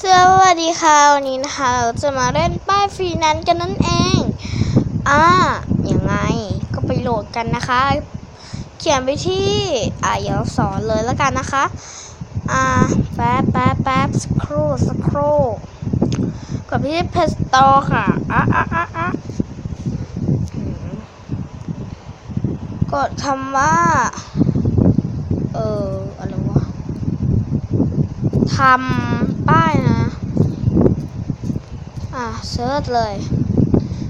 สวัสดีค่ะวันนี้นะคะเราจะมาเล่นป้ายฟรีนนซ์กันนั่นเอง อ่ายังไงก็ไปโหลดกันนะคะ เขียนไปที่อ่าเดี๋ยวสอนเลยแล้วกันนะคะ อ่าแป๊บแป๊บแป๊บสครูสครูกดไปที่ Play Store ค่ะอะอะอะอะกดคำว่า เอออะไรวะทำป้าย เซิร์ชเลย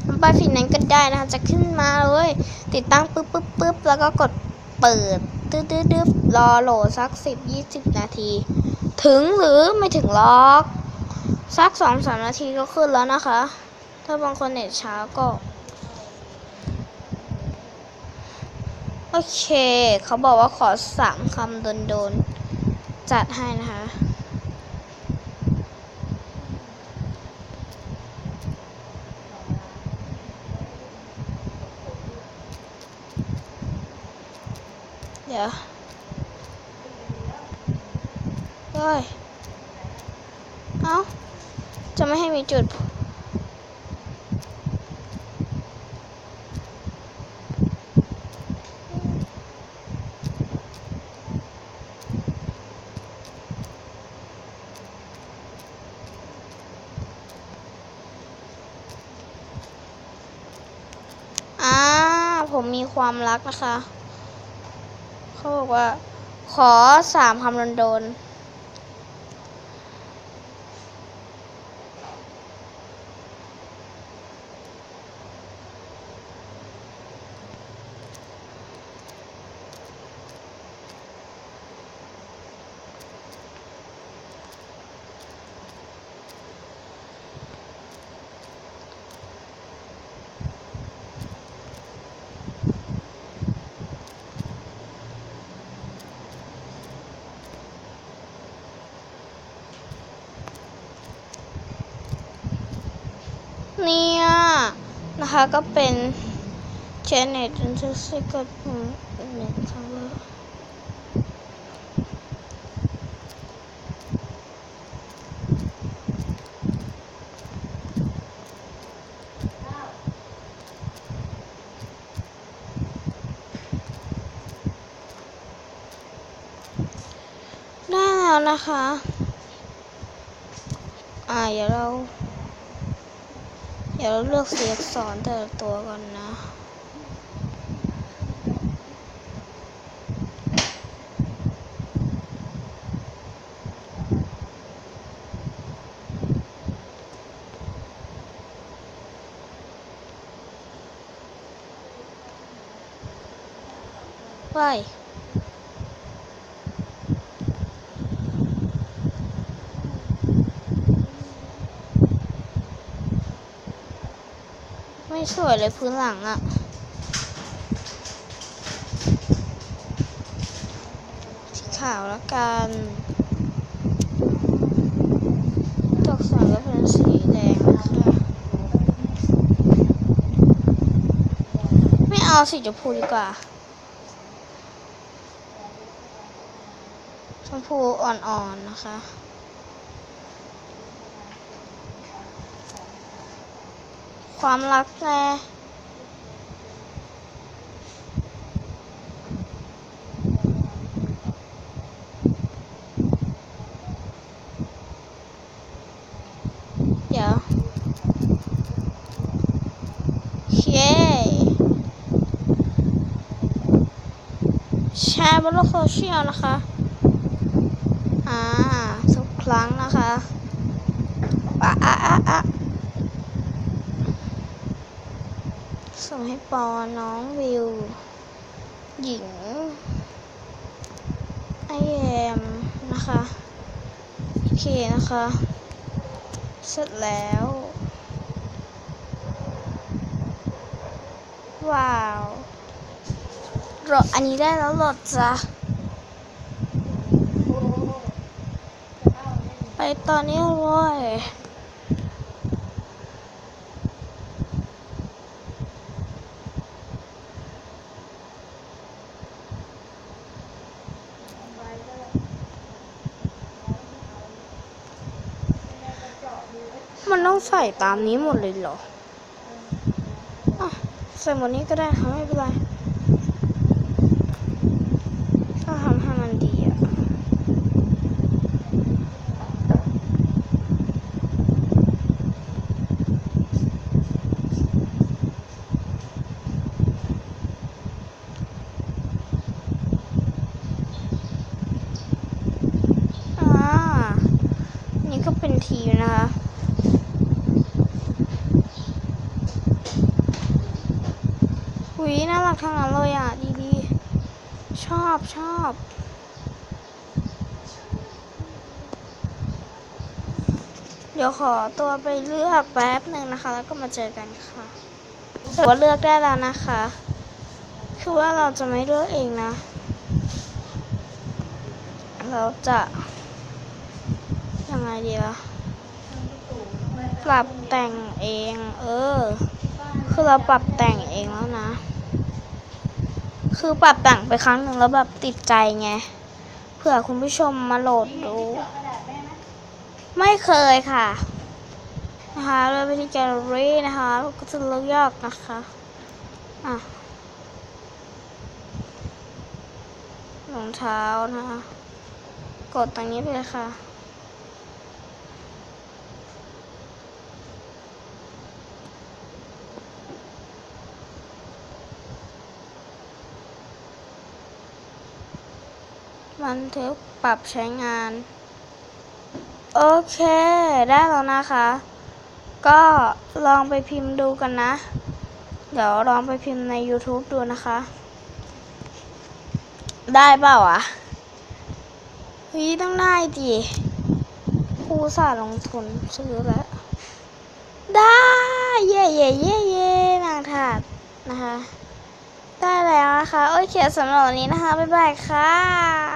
ทำป้าฟินนั้นก็ได้นะคะจะขึ้นมาเลย ติดตั้งปึ๊บปึ๊บปึ๊บแล้วก็กดเปิดตึ๊ดตึ๊ดตึ๊ดรอโหลดสักสิบยี่สิบนาที ถึงหรือไม่ถึงล็อก สักสองสามนาทีก็ขึ้นแล้วนะคะ ถ้าบางคนเน็ตช้าก็โอเค เขาบอกว่าขอสามคำโดนๆ จัดให้นะคะ เดี๋ยวเฮ้ย เอ้า จะไม่ให้มีจุด อ่า ผมมีความรักนะคะ เขาบอกว่า ขอสามคำโดนๆ เนี่ยนะคะ ก็เป็นเชนเน็ตอินเทอร์ซิกับหนึ่งครั้งได้แล้วนะคะ อ่า เดี๋ยวเรา ดี๋ยวเราเลือกสีอักษรแต่ละตัวก่อนนะไป สวยเลยพื้นหลังอะสีขาวแล้วกันตกสอนก็เป็นสีแดงนะคะไม่เอาสีชมพูดีกว่าชมพูอ่อนๆนะคะ ความรักแน่เดี๋ยวโอเคแชร์บนโลกโซเชียลนะคะ อ่า ทุกครั้งนะคะอะอะอะอะ ส่งให้ปอน้องวิว หญิงไอแอมนะคะโอเคนะคะ เสร็จแล้ว ว้าวโหลดอันนี้ได้แล้วโหลดจ้ะไปตอนนี้เลย มันต้องใส่ตามนี้หมดเลยเหรออะใส่หมดนี้ก็ได้ค่ะไม่เป็นไรถ้าทำให้มันดีอะอ่านี่ก็เป็นทีนะคะ หุยน่ารักทั้งนั้นเลยอะ ดีๆ ชอบชอบเดี๋ยวขอตัวไปเลือกแป๊บหนึ่งนะคะ แล้วก็มาเจอกันค่ะถือว่าเลือกได้แล้วนะคะ คือว่าเราจะไม่เลือกเองนะ เราจะยังไงดีล่ะปรับแต่งเอง เออ คือเราปรับแต่งเองแล้วนะ คือปรับแต่งไปครั้งหนึ่งแล้วแบบติดใจไงเผื่อคุณผู้ชมมาโหลดดู ไม่เคยค่ะ นะคะเราไปที่แกลเลอรี่นะคะก็จะเลือกนะคะอะรองเท้านะคะ กดตรงนี้ไปเลยค่ะ บันทึกปรับใช้งาน โอเค ได้แล้วนะคะ ก็ลองไปพิมพ์ดูกันนะ เดี๋ยวลองไปพิมพ์ใน YouTube ดูนะคะ ได้เปล่าอะเฮ้ยต้องได้ดิครูสาลงทุนซื้อแล้ว ได้ เย่เย่เย่เย่นางถาดนะคะ ได้แล้วนะคะ โอเคสำหรับวันนี้นะคะ บ๊ายบายค่ะ